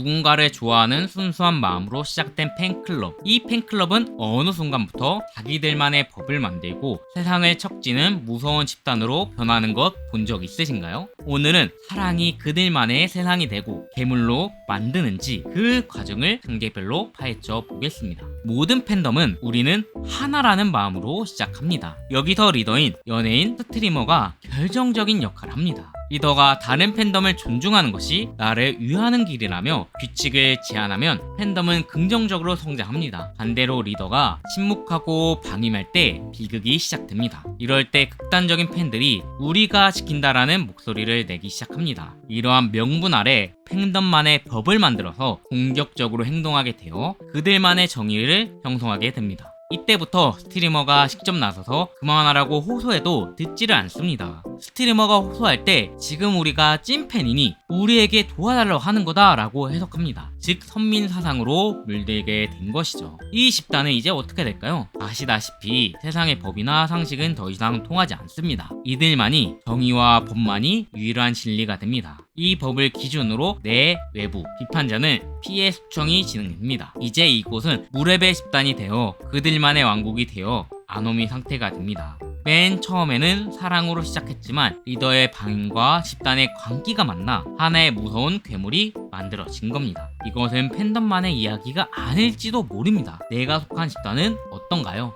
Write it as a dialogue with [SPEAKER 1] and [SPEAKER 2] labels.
[SPEAKER 1] 누군가를 좋아하는 순수한 마음으로 시작된 팬클럽. 이 팬클럽은 어느 순간부터 자기들만의 법을 만들고 세상을 척지는 무서운 집단으로 변하는 것 본 적 있으신가요? 오늘은 사랑이 그들만의 세상이 되고 괴물로 만드는지 그 과정을 단계별로 파헤쳐 보겠습니다. 모든 팬덤은 우리는 하나라는 마음으로 시작합니다. 여기서 리더인 연예인 스트리머가 결정적인 역할을 합니다. 리더가 다른 팬덤을 존중하는 것이 나를 위하는 길이라며 규칙을 제안하면 팬덤은 긍정적으로 성장합니다. 반대로 리더가 침묵하고 방임할 때 비극이 시작됩니다. 이럴 때 극단적인 팬들이 우리가 지킨다라는 목소리를 내기 시작합니다. 이러한 명분 아래 팬덤만의 법을 만들어서 공격적으로 행동하게 되어 그들만의 정의를 형성하게 됩니다. 이때부터 스트리머가 직접 나서서 그만하라고 호소해도 듣지를 않습니다. 스트리머가 호소할 때 지금 우리가 찐팬이니 우리에게 도와달라고 하는 거다라고 해석합니다. 즉 선민 사상으로 물들게 된 것이죠. 이 집단은 이제 어떻게 될까요? 아시다시피 세상의 법이나 상식은 더 이상 통하지 않습니다. 이들만이 정의와 법만이 유일한 진리가 됩니다. 이 법을 기준으로 내 외부 비판자는 피해 수청이 진행됩니다. 이제 이곳은 무레벨 집단이 되어 그들 만의 왕국이 되어 아노미 상태가 됩니다. 맨 처음에는 사랑으로 시작했지만 리더의 방임과 집단의 광기가 만나 하나의 무서운 괴물이 만들어진 겁니다. 이것은 팬덤만의 이야기가 아닐지도 모릅니다. 내가 속한 집단은 어떤가요?